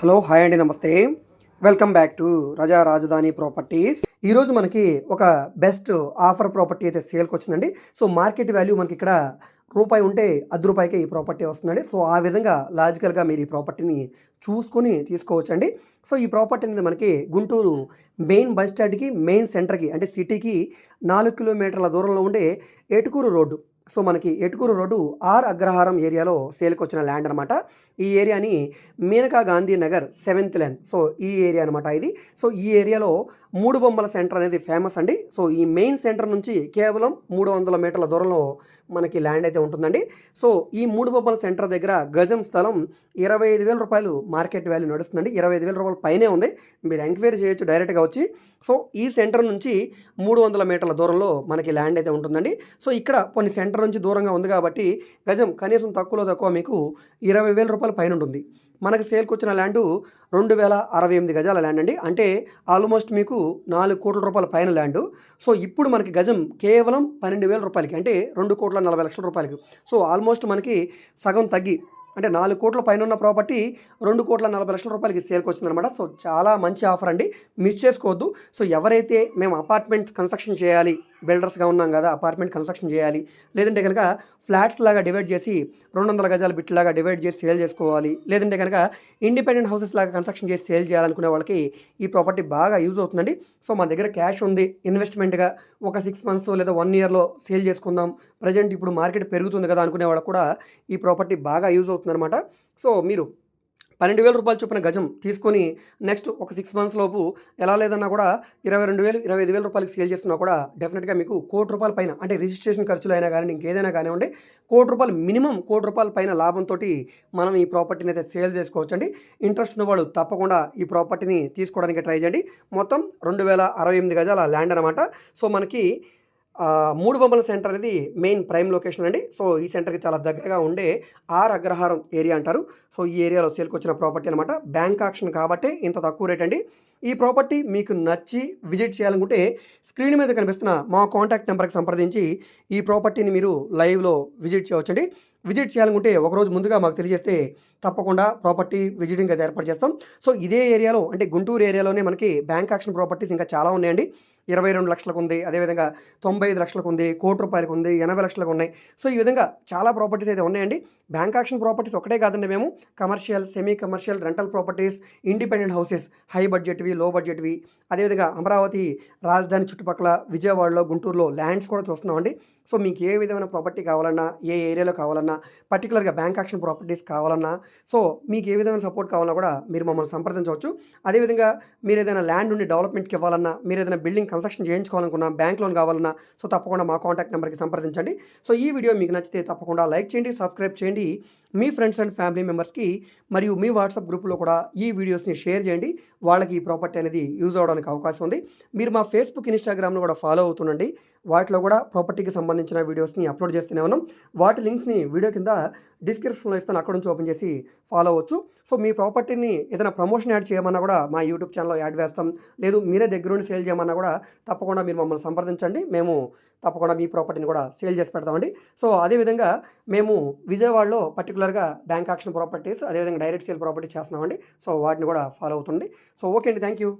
Hello hi అండి నమస్తే. Welcome back to రజా రాజధాని ప్రాపర్టీస్. ఈరోజు మనకి ఒక బెస్ట్ ఆఫర్ ప్రాపర్టీ అయితే సేల్కి వచ్చిందండి. సో మార్కెట్ వాల్యూ మనకి ఇక్కడ రూపాయి ఉంటే అర్ధ రూపాయికే ఈ ప్రాపర్టీ వస్తుందండి. సో ఆ విధంగా లాజికల్గా మీరు ఈ ప్రాపర్టీని చూసుకొని తీసుకోవచ్చండి. సో ఈ ప్రాపర్టీ అనేది మనకి గుంటూరు మెయిన్ బస్ స్టాండ్కి మెయిన్ సెంటర్కి అంటే సిటీకి నాలుగు కిలోమీటర్ల దూరంలో ఉండే ఏటుకూరు రోడ్డు. సో మనకి ఎటుకూరు రోడ్డు ఆర్ అగ్రహారం ఏరియాలో సేల్కి వచ్చిన ల్యాండ్ అనమాట ఈ ఏరియాని Maneka Gandhi Nagar seventh line. So ఈ ఏరియా అనమాట ఇది. సో ఈ ఏరియాలో మూడు బొమ్మల సెంటర్ అనేది ఫేమస్ అండి. సో ఈ మెయిన్ సెంటర్ నుంచి కేవలం మూడు వందల మీటర్ల దూరంలో మనకి ల్యాండ్ అయితే ఉంటుందండి. సో ఈ మూడు బొమ్మల సెంటర్ దగ్గర గజం స్థలం ఇరవై ఐదు వేల రూపాయలు మార్కెట్ వాల్యూ నడుస్తుందండి. ఇరవై ఐదు వేల రూపాయల పైనే ఉంది. మీరు ఎంక్వైరీ చేయొచ్చు డైరెక్ట్గా వచ్చి. సో ఈ సెంటర్ నుంచి మూడు వందల మీటర్ల దూరంలో మనకి ల్యాండ్ అయితే ఉంటుందండి. సో ఇక్కడ కొన్ని సెంటర్ నుంచి దూరంగా ఉంది కాబట్టి గజం కనీసం తక్కువలో తక్కువ మీకు ఇరవై వేల రూపాయల పైన ఉంటుంది. మనకి సేల్కి వచ్చిన ల్యాండు రెండు వేల అరవై ఎనిమిది గజాల ల్యాండ్ అండి. అంటే ఆల్మోస్ట్ మీకు నాలుగు కోట్ల రూపాయల పైన ల్యాండ్. సో ఇప్పుడు మనకి గజం కేవలం పన్నెండు వేల రూపాయలకి అంటే రెండు కోట్ల నలభై లక్షల రూపాయలకి. సో ఆల్మోస్ట్ మనకి సగం తగ్గి అంటే నాలుగు కోట్ల పైన ఉన్న ప్రాపర్టీ రెండు కోట్ల నలభై లక్షల రూపాయలకి సేల్కి వచ్చిందనమాట సో చాలా మంచి ఆఫర్ అండి. మిస్ చేసుకోవద్దు. సో ఎవరైతే మేము అపార్ట్మెంట్ కన్స్ట్రక్షన్ చేయాలి బిల్డర్స్గా ఉన్నాం కదా అపార్ట్మెంట్ కన్స్ట్రక్షన్ చేయాలి. లేదంటే కనుక ఫ్లాట్స్ లాగా డివైడ్ చేసి రెండు వందల గజాల బిట్లాగా డివైడ్ చేసి సేల్ చేసుకోవాలి. లేదంటే కనుక ఇండిపెండెంట్ హౌసెస్ లాగా కన్స్ట్రక్షన్ చేసి సేల్ చేయాలనుకునే వాళ్ళకి ఈ ప్రాపర్టీ బాగా యూజ్ అవుతుందండి. సో మా దగ్గర క్యాష్ ఉంది. ఇన్వెస్ట్మెంట్గా ఒక సిక్స్ మంత్స్ లేదా వన్ ఇయర్లో సేల్ చేసుకుందాం. ప్రజెంట్ ఇప్పుడు మార్కెట్ పెరుగుతుంది కదా అనుకునే వాళ్ళకి కూడా ఈ ప్రాపర్టీ బాగా యూజ్ అవుతుందన్నమాట. సో మీరు పన్నెండు వేల రూపాయలు చొప్పున గజం తీసుకొని నెక్స్ట్ ఒక సిక్స్ మంత్స్ లోపు ఎలా లేదన్నా కూడా ఇరవై రెండు వేలు ఇరవై ఐదు వేల రూపాయలకి సేల్ చేస్తున్నా కూడా డెఫినెట్గా మీకు కోటి రూపాయల పైన అంటే రిజిస్ట్రేషన్ ఖర్చులు అయినా కానీ ఇంకేదైనా కానివ్వండి కోటి రూపాయలు మినిమం కోటి రూపాయల పైన లాభంతో మనం ఈ ప్రాపర్టీని అయితే సేల్ చేసుకోవచ్చండి. ఇంట్రెస్ట్ ఉన్న వాళ్ళు తప్పకుండా ఈ ప్రాపర్టీని తీసుకోవడానికి ట్రై చేయండి. మొత్తం రెండు వేల అరవై ఎనిమిది గజాల ల్యాండ్ అనమాట సో మనకి మూడు బొమ్మల సెంటర్ అనేది మెయిన్ ప్రైమ్ లొకేషన్ అండి. సో ఈ సెంటర్కి చాలా దగ్గరగా ఉండే ఆర్ అగ్రహారం ఏరియా అంటారు. సో ఈ ఏరియాలో సేల్కి వచ్చిన ప్రాపర్టీ అనమాట బ్యాంక్ ఆక్షన్ కాబట్టి ఇంత తక్కువ రేట్ అండి. ఈ ప్రాపర్టీ మీకు నచ్చి విజిట్ చేయాలనుకుంటే స్క్రీన్ మీద కనిపిస్తున్న మా కాంటాక్ట్ నెంబర్కి సంప్రదించి ఈ ప్రాపర్టీని మీరు లైవ్లో విజిట్ చేయవచ్చండి. విజిట్ చేయాలనుకుంటే ఒకరోజు ముందుగా మాకు తెలియజేస్తే తప్పకుండా ప్రాపర్టీ విజిటింగ్ అయితే ఏర్పాటు చేస్తాం. సో ఇదే ఏరియాలో అంటే గుంటూరు ఏరియాలోనే మనకి బ్యాంక్ ఆక్షన్ ప్రాపర్టీస్ ఇంకా చాలా ఉన్నాయండి. ఇరవై రెండు లక్షలకు ఉంది అదేవిధంగా తొంభై ఐదు లక్షలకు ఉంది కోటి రూపాయలకు ఉంది ఎనభై లక్షలకు ఉన్నాయి. సో ఈ విధంగా చాలా ప్రాపర్టీస్ అయితే ఉన్నాయండి. బ్యాంక్ ఆక్షన్ ప్రాపర్టీస్ ఒకటే కాదండి మేము. Commercial semi commercial rental properties independent houses high బడ్జెట్వి low బడ్జెట్వి. అదేవిధంగా అమరావతి రాజధాని చుట్టుపక్కల విజయవాడలో గుంటూరులో ల్యాండ్స్ కూడా చూస్తున్నామండి. సో మీకు ఏ విధమైన ప్రాపర్టీ కావాలన్నా ఏ ఏరియాలో కావాలన్నా పర్టికులర్గా బ్యాంక్ యాక్షన్ ప్రాపర్టీస్ కావాలన్నా సో మీకు ఏ విధమైన సపోర్ట్ కావాలన్నా కూడా మీరు మమ్మల్ని సంప్రదించవచ్చు. అదేవిధంగా మీరు ఏదైనా ల్యాండ్ ఉండి డెవలప్మెంట్కి ఇవ్వాలన్నా మీరు ఏదైనా బిల్డింగ్ కన్స్ట్రక్షన్ చేయించుకోవాలనుకున్నా బ్యాంక్ లోన్ కావాలన్నా సో తప్పకుండా మా కాంటాక్ట్ నెంబర్కి సంప్రదించండి. సో ఈ వీడియో మీకు నచ్చితే తప్పకుండా లైక్ చేయండి సబ్స్క్రైబ్ చేయండి. మీ ఫ్రెండ్స్ అండ్ ఫ్యామిలీ మెంబర్స్కి మరియు మీ వాట్సాప్ గ్రూప్లో కూడా ఈ వీడియోస్ని షేర్ చేయండి. వాళ్ళకి ఈ ప్రాపర్టీ అనేది యూజ్ అవడానికి అవకాశం ఉంది. మీరు మా ఫేస్బుక్ ఇన్స్టాగ్రామ్ను కూడా ఫాలో అవుతుండండి. వాటిలో కూడా ప్రాపర్టీకి సంబంధించిన వీడియోస్ని అప్లోడ్ చేస్తూనే ఉన్నాం. వాటి లింక్స్ని వీడియో కింద డిస్క్రిప్షన్లో ఇస్తాను. అక్కడ నుంచి ఓపెన్ చేసి ఫాలో అవ్వచ్చు. సో మీ ప్రాపర్టీని ఏదైనా ప్రమోషన్ యాడ్ చేయమన్నా కూడా మా యూట్యూబ్ ఛానల్లో యాడ్ వేస్తాం. లేదు మీరే దగ్గరుండి సేల్ చేయమన్నా కూడా తప్పకుండా మీరు మమ్మల్ని సంప్రదించండి. మేము తప్పకుండా మీ ప్రాపర్టీని కూడా సేల్ చేసి పెడతామండి. సో అదేవిధంగా మేము విజయవాడలో పర్టికులర్గా బ్యాంక్ ఆక్షన్ ప్రాపర్టీస్ అదేవిధంగా డైరెక్ట్ సేల్ ప్రాపర్టీస్ చేస్తున్నామండి. సో వాటిని కూడా ఫాలో అవుతుంది సో ఓకే అండి థ్యాంక్ యూ